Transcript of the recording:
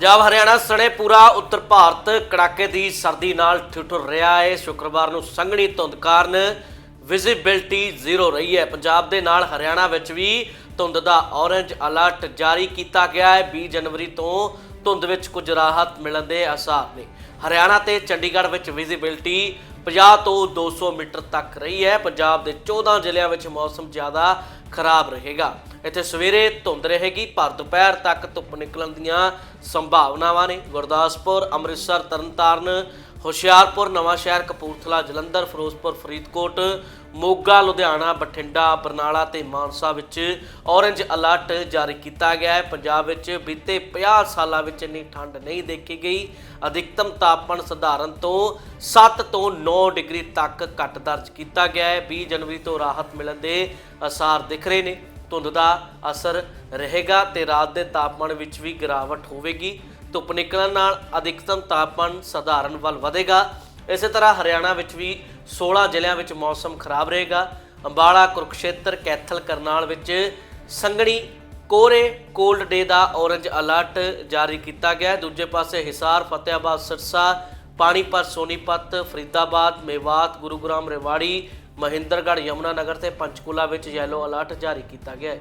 ਪੰਜਾਬ ਹਰਿਆਣਾ ਸਣੇ ਪੂਰਾ ਉੱਤਰ ਭਾਰਤ ਕੜਾਕੇ ਦੀ ਸਰਦੀ ਨਾਲ ਠਿਠੁਰ ਰਿਹਾ ਹੈ। ਸ਼ੁੱਕਰਵਾਰ ਨੂੰ ਸੰਘਣੀ ਧੁੰਦ ਕਾਰਨ ਵਿਜ਼ਿਬਿਲਟੀ ਜ਼ੀਰੋ ਰਹੀ ਹੈ। ਪੰਜਾਬ ਦੇ ਨਾਲ ਹਰਿਆਣਾ ਵਿੱਚ ਵੀ ਧੁੰਦ ਦਾ ਔਰੰਜ ਅਲਰਟ ਜਾਰੀ ਕੀਤਾ ਗਿਆ ਹੈ। 20 ਜਨਵਰੀ ਤੋਂ ਧੁੰਦ ਵਿੱਚ ਕੁਝ ਰਾਹਤ ਮਿਲਣ ਦੇ ਆਸਾਰ ਨੇ। ਹਰਿਆਣਾ ਤੇ ਚੰਡੀਗੜ੍ਹ ਵਿੱਚ ਵਿਜ਼ਿਬਿਲਟੀ 50 ਤੋਂ 200 ਮੀਟਰ ਤੱਕ ਰਹੀ ਹੈ। ਪੰਜਾਬ ਦੇ 14 ਜ਼ਿਲ੍ਹਿਆਂ ਵਿੱਚ ਮੌਸਮ ਜ਼ਿਆਦਾ ਖਰਾਬ ਰਹੇਗਾ। ਇੱਥੇ ਸਵੇਰੇ ਧੁੰਦ ਰਹੇਗੀ, ਪਰ ਦੁਪਹਿਰ ਤੱਕ ਧੁੱਪ ਨਿਕਲਣ ਦੀਆਂ ਸੰਭਾਵਨਾਵਾਂ ਨੇ। ਗੁਰਦਾਸਪੁਰ, ਅੰਮ੍ਰਿਤਸਰ, ਤਰਨਤਾਰਨ ਹੁਸ਼ਿਆਰਪੁਰ ਨਵਾਂ ਸ਼ਹਿਰ ਕਪੂਰਥਲਾ, ਜਲੰਧਰ, ਫਿਰੋਜ਼ਪੁਰ, ਫਰੀਦਕੋਟ, ਮੋਗਾ, ਲੁਧਿਆਣਾ, ਬਠਿੰਡਾ, ਬਰਨਾਲਾ ਤੇ ਮਾਨਸਾ ਵਿੱਚ ਔਰੇਂਜ ਅਲਰਟ ਜਾਰੀ ਕੀਤਾ ਗਿਆ ਹੈ। ਪੰਜਾਬ ਵਿੱਚ ਬੀਤੇ 50 ਸਾਲਾਂ ਵਿੱਚ ਇੰਨੀ ਠੰਡ ਨਹੀਂ ਦੇਖੀ ਗਈ। ਅਧਿਕਤਮ ਤਾਪਮਾਨ ਸਧਾਰਨ ਤੋਂ 7 ਤੋਂ 9 ਡਿਗਰੀ ਤੱਕ ਘੱਟ ਦਰਜ ਕੀਤਾ ਗਿਆ ਹੈ। 20 ਜਨਵਰੀ ਤੋਂ ਰਾਹਤ ਮਿਲਣ ਦੇ ਅਸਾਰ ਦਿਖ ਰਹੇ ਨੇ। ਧੁੰਦ ਦਾ ਅਸਰ ਰਹੇਗਾ ਤੇ ਰਾਤ ਦੇ ਤਾਪਮਾਨ ਵਿੱਚ ਵੀ ਗਿਰਾਵਟ ਹੋਵੇਗੀ। ਧੁੱਪ ਨਿਕਲਣ ਨਾਲ ਅਧਿਕਤਮ ਤਾਪਮਾਨ ਸਧਾਰਨ ਵੱਲ ਵਧੇਗਾ। ਇਸੇ ਤਰ੍ਹਾਂ ਹਰਿਆਣਾ ਵਿੱਚ ਵੀ 16 ਜ਼ਿਲ੍ਹਿਆਂ ਵਿੱਚ ਮੌਸਮ ਖਰਾਬ ਰਹੇਗਾ। ਅੰਬਾਲਾ, ਕੁਰਕਸ਼ੇਤਰ, ਕੈਥਲ, ਕਰਨਾਲ ਵਿੱਚ ਸੰਘਣੀ ਕੋਰੇ ਕੋਲਡ ਡੇ ਦਾ ਔਰੰਜ ਅਲਰਟ ਜਾਰੀ ਕੀਤਾ ਗਿਆ ਦੂਜੇ ਪਾਸੇ ਹਿਸਾਰ ਫਤਿਆਬਾਦ ਸਿਰਸਾ ਪਾਣੀਪਤ, ਸੋਨੀਪਤ, ਫਰੀਦਾਬਾਦ, ਮੇਵਾਤ, ਗੁਰੂਗ੍ਰਾਮ, ਰੇਵਾੜੀ, ਮਹਿੰਦਰਗੜ੍ਹ ਯਮੁਨਾ ਨਗਰ ਤੇ ਪੰਚਕੂਲਾ ਵਿੱਚ ਯੈਲੋ ਅਲਰਟ ਜਾਰੀ ਕੀਤਾ ਗਿਆ ਹੈ।